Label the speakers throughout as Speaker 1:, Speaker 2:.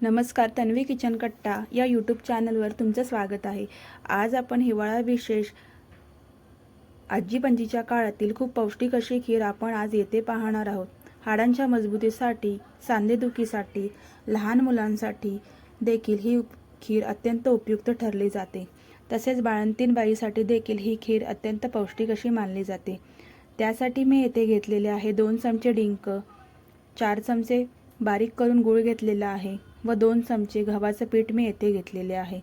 Speaker 1: नमस्कार तन्वी किचन कट्टा या यूट्यूब चॅनलवर तुमचं स्वागत आहे. आज आपण हिवाळा विशेष आजी पंजीच्या काळातील खूप पौष्टिक अशी खीर आपण आज येथे पाहणार आहोत. हाडांच्या मजबूतीसाठी सांधेदुखीसाठी लहान मुलांसाठी देखील ही खीर अत्यंत उपयुक्त ठरली जाते. तसेच बाळंतीन बाईसाठी देखील ही खीर अत्यंत पौष्टिक अशी मानली जाते. त्यासाठी मी येथे घेतलेले आहे दोन चमचे डिंक चार चमचे बारीक करून गूळ घेतलेला आहे. व दोन चमचे गव्हाचं पीठ मी येथे घेतलेले आहे.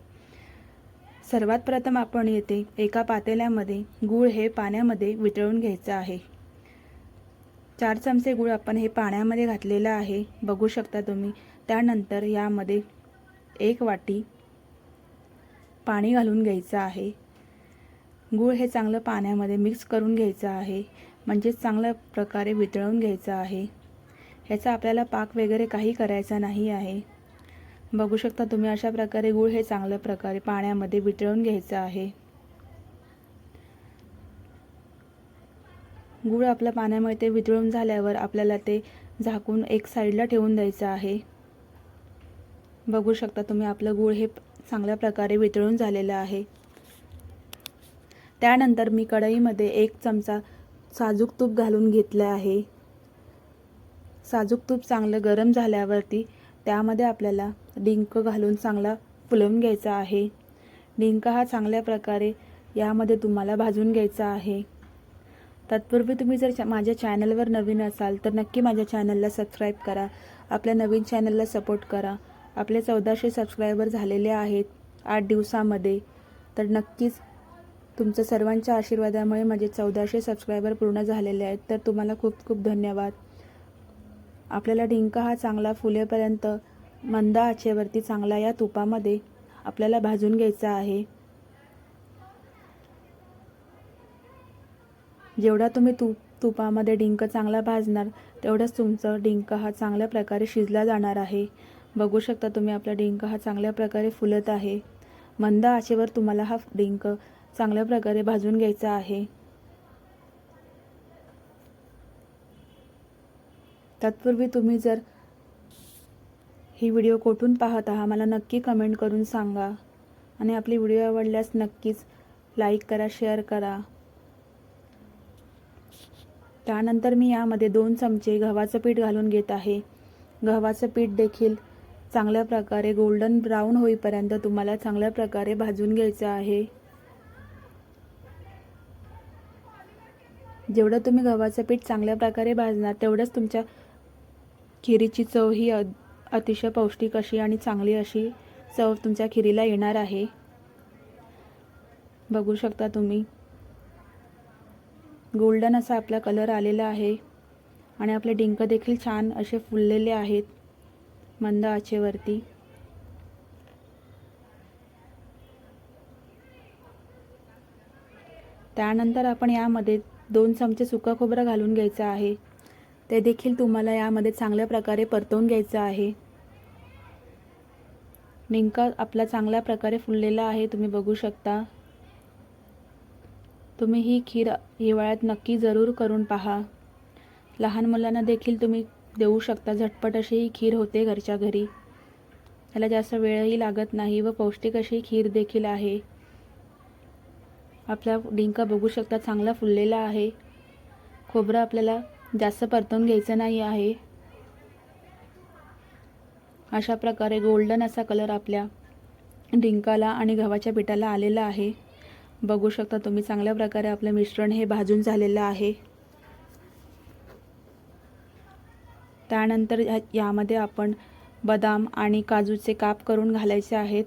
Speaker 1: सर्वात प्रथम आपण येथे एका पातेल्यामध्ये गूळ हे पाण्यामध्ये वितळून घ्यायचं आहे. चार चमचे गूळ आपण हे पाण्यामध्ये घातलेलं आहे. बघू शकता तुम्ही त्यानंतर यामध्ये एक वाटी पाणी घालून घ्यायचं आहे. गूळ हे चांगलं पाण्यामध्ये मिक्स करून घ्यायचं आहे म्हणजेच चांगल्या प्रकारे वितळून घ्यायचं आहे. ह्याचा आपल्याला पाक वगैरे काही करायचा नाही आहे. बघू शकता तुम्ही अशा प्रकारे गूळ हे चांगल्या प्रकारे पाण्यामध्ये वितळून घ्यायचं आहे. गूळ आपल्या पाण्यामध्ये ते वितळून झाल्यावर आपल्याला ते झाकून एक साईडला ठेवून द्यायचं आहे. बघू शकता तुम्ही आपलं गूळ हे चांगल्या प्रकारे वितळून झालेलं आहे. त्यानंतर मी कढईमध्ये एक चमचा साजूक तूप घालून घेतलं आहे. साजूक तूप चांगलं गरम झाल्यावरती त्यामध्ये आपल्याला डिंक घालून चांगला फुलवून घ्यायचा आहे. डिंक हा चांगल्या प्रकारे यामध्ये तुम्हाला भाजून घ्यायचा आहे. तत्पूर्वी तुम्ही जर चा- माझ्या चॅनलवर नवीन असाल तर नक्की माझ्या चॅनलला सबस्क्राईब करा. आपल्या नवीन चॅनलला सपोर्ट करा. आपले चौदाशे सबस्क्रायबर झालेले आहेत आठ दिवसामध्ये. तर नक्कीच तुमच्या सर्वांच्या आशीर्वादामुळे माझे चौदाशे सबस्क्रायबर पूर्ण झालेले आहेत. तर तुम्हाला खूप खूप धन्यवाद. आपल्याला डिंक हा चांगला फुलेपर्यंत मंद आचेवरती चांगला या तुपामध्ये आपल्याला भाजून घ्यायचा आहे. जेवढा तुम्ही तूप तुपामध्ये डिंक चांगला भाजणार तेवढंच तुमचं डिंक हा चांगल्या प्रकारे शिजला जाणार आहे. बघू शकता तुम्ही आपला डिंक हा चांगल्या प्रकारे फुलत आहे. मंद आचेवर तुम्हाला हा डिंक चांगल्या प्रकारे भाजून घ्यायचा आहे. तत्पूर्वी तुम्ही जर ही व्हिडिओ कुठून पाहत आहात मला नक्की कमेंट करून सांगा. आणि आपली व्हिडिओ आवडल्यास नक्कीच लाईक करा शेअर करा. त्यानंतर मी यामध्ये दोन चमचे गव्हाचं पीठ घालून घेत आहे. गव्हाचं पीठ देखील चांगल्या प्रकारे गोल्डन ब्राऊन होईपर्यंत तुम्हाला चांगल्या प्रकारे भाजून घ्यायचं आहे. जेवढं तुम्ही गव्हाचं पीठ चांगल्या प्रकारे भाजणार तेवढंच तुमच्या खिरीची चव ही अ अतिशय पौष्टिक अशी आणि चांगली अशी चव तुमच्या खिरीला येणार आहे. बघू शकता तुम्ही. गोल्डन असा आपला कलर आलेला आहे आणि आपले डिंक देखील छान असे फुललेले आहेत मंद आचेवरती. त्यानंतर आपण यामध्ये दोन चमचे सुका खोबरं घालून घ्यायचं आहे. ते देखील तुम्हाला यामध्ये चांगल्या प्रकारे परतवून घ्यायचं आहे. डिंका आपला चांगल्या प्रकारे फुललेला आहे तुम्ही बघू शकता. तुम्ही ही खीर हिवाळ्यात नक्की जरूर करून पहा. लहान मुलांना देखील तुम्ही देऊ शकता झटपट अशी ही खीर होते घरच्या घरी. त्याला जास्त वेळही लागत नाही व पौष्टिक अशी खीर देखील आहे. आपला डिंका बघू शकता चांगला फुललेला आहे. खोबरं आपल्याला जास्त परतून घ्यायचं नाही आहे. अशा प्रकारे गोल्डन असा कलर आपल्या डिंकाला आणि गव्हाच्या पिठाला आलेला आहे. बघू शकता तुम्ही चांगल्या प्रकारे आपलं मिश्रण हे भाजून झालेलं आहे. त्यानंतर ह्या यामध्ये आपण बदाम आणि काजूचे काप करून घालायचे आहेत.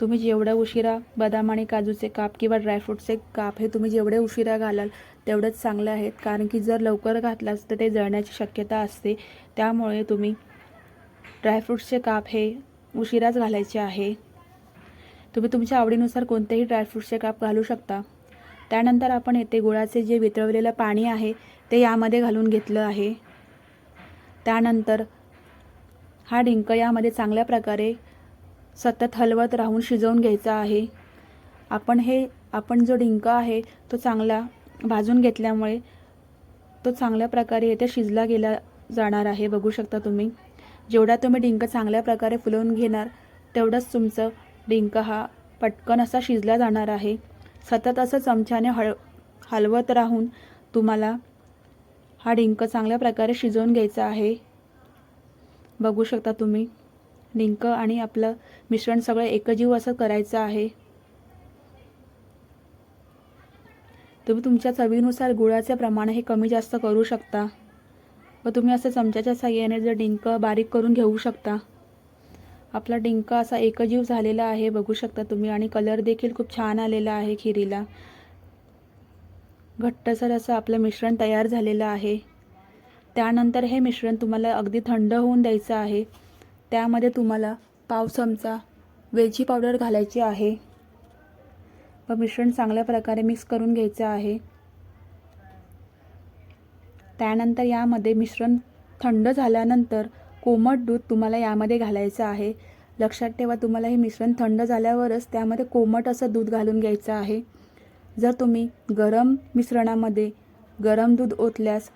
Speaker 1: तुम्ही जेवढ्या उशिरा बदाम आणि काजूचे काप किंवा ड्रायफ्रूटचे काप हे तुम्ही जेवढे उशिरा घालाल तेवढंच चांगले आहेत. कारण की जर लवकर घातलास तर ते जळण्याची शक्यता असते. त्यामुळे तुम्ही ड्रायफ्रूट्सचे काप हे उशिराच घालायचे आहे. तुम्ही तुमच्या आवडीनुसार कोणतेही ड्रायफ्रूट्सचे काप घालू शकता. त्यानंतर आपण येथे गुळाचे जे वितळवलेलं पाणी आहे ते यामध्ये घालून घेतलं आहे. त्यानंतर हा डिंक यामध्ये चांगल्या प्रकारे सतत हलवत राहून शिजवून घ्यायचा आहे. आपण हे आपण जो डिंक आहे तो चांगला भाजून घेतल्यामुळे तो चांगल्या प्रकारे येथे शिजला गेला जाणार आहे. बघू शकता तुम्ही. जेवढा तुम्ही डिंक चांगल्या प्रकारे फुलवून घेणार तेवढंच तुमचं डिंक हा पटकन असा शिजला जाणार आहे. सतत असं चमच्याने हळ हलवत राहून तुम्हाला हा डिंक चांगल्या प्रकारे शिजवून घ्यायचा आहे. बघू शकता तुम्ही. डिंक आणि आपलं मिश्रण सगळं एकजीव असं करायचं आहे. तुम्ही तुमच्या चवीनुसार गुळाचे प्रमाण हे कमी जास्त करू शकता व तुम्ही असं चमच्याच्या साह्याने जर डिंक बारीक करून घेऊ शकता. आपला डिंक असा एकजीव झालेला आहे बघू शकता तुम्ही. आणि कलर देखील खूप छान आलेला आहे खिरीला. घट्टसर असं आपलं मिश्रण तयार झालेलं आहे. त्यानंतर हे मिश्रण तुम्हाला अगदी थंड होऊन द्यायचं आहे. त्यामध्ये तुम्हाला पाव चमचा वेलची पावडर घालायची आहे. व मिश्रण चांगल्या प्रकारे मिक्स करून घ्यायचं आहे. त्यानंतर यामध्ये मिश्रण थंड झाल्यानंतर कोमट दूध तुम्हाला यामध्ये घालायचं आहे. लक्षात ठेवा तुम्हाला हे मिश्रण थंड झाल्यावरच त्यामध्ये कोमट असं दूध घालून घ्यायचं आहे. जर तुम्ही गरम मिश्रणामध्ये गरम दूध ओतल्यास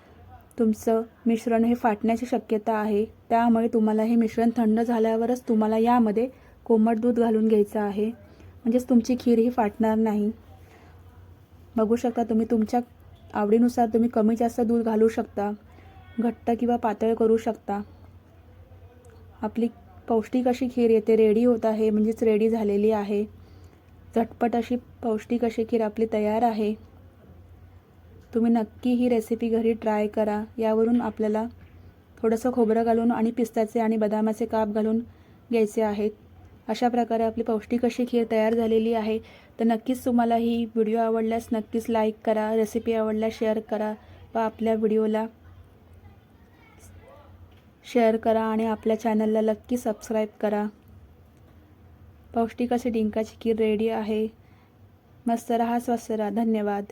Speaker 1: तुमचं मिश्रण हे फाटण्याची शक्यता आहे. त्यामुळे तुम्हाला हे मिश्रण थंड झाल्यावरच तुम्हाला यामध्ये कोमट दूध घालून घ्यायचं आहे. म्हणजेच तुमची खीर ही फाटणार नाही. बघू शकता तुम्ही तुमच्या आवडीनुसार तुम्ही कमी जास्त दूध घालू शकता घट्ट किंवा पातळ करू शकता. आपली पौष्टिक अशी खीर येते रेडी होत आहे म्हणजेच रेडी झालेली आहे. झटपट अशी पौष्टिक अशी खीर आपली तयार आहे. तुम्ही नक्की ही रेसिपी घरी ट्राय करा. यावरून आपल्याला थोडंसं खोबरं घालून आणि पिस्ताचे आणि बदामाचे काप घालून घ्यायचे आहेत. अशा प्रकारे आपली पौष्टिक अशी खीर तयार झालेली आहे. तर नक्कीच तुम्हाला ही व्हिडिओ आवडल्यास नक्कीच लाईक करा रेसिपी आवडल्यास शेअर करा व आपल्या व्हिडिओला शेअर करा आणि आपल्या चॅनलला नक्की सबस्क्राईब करा. पौष्टिक अशी डिंकाची खीर रेडी आहे. मस्त रहा स्वस्त रहा. धन्यवाद.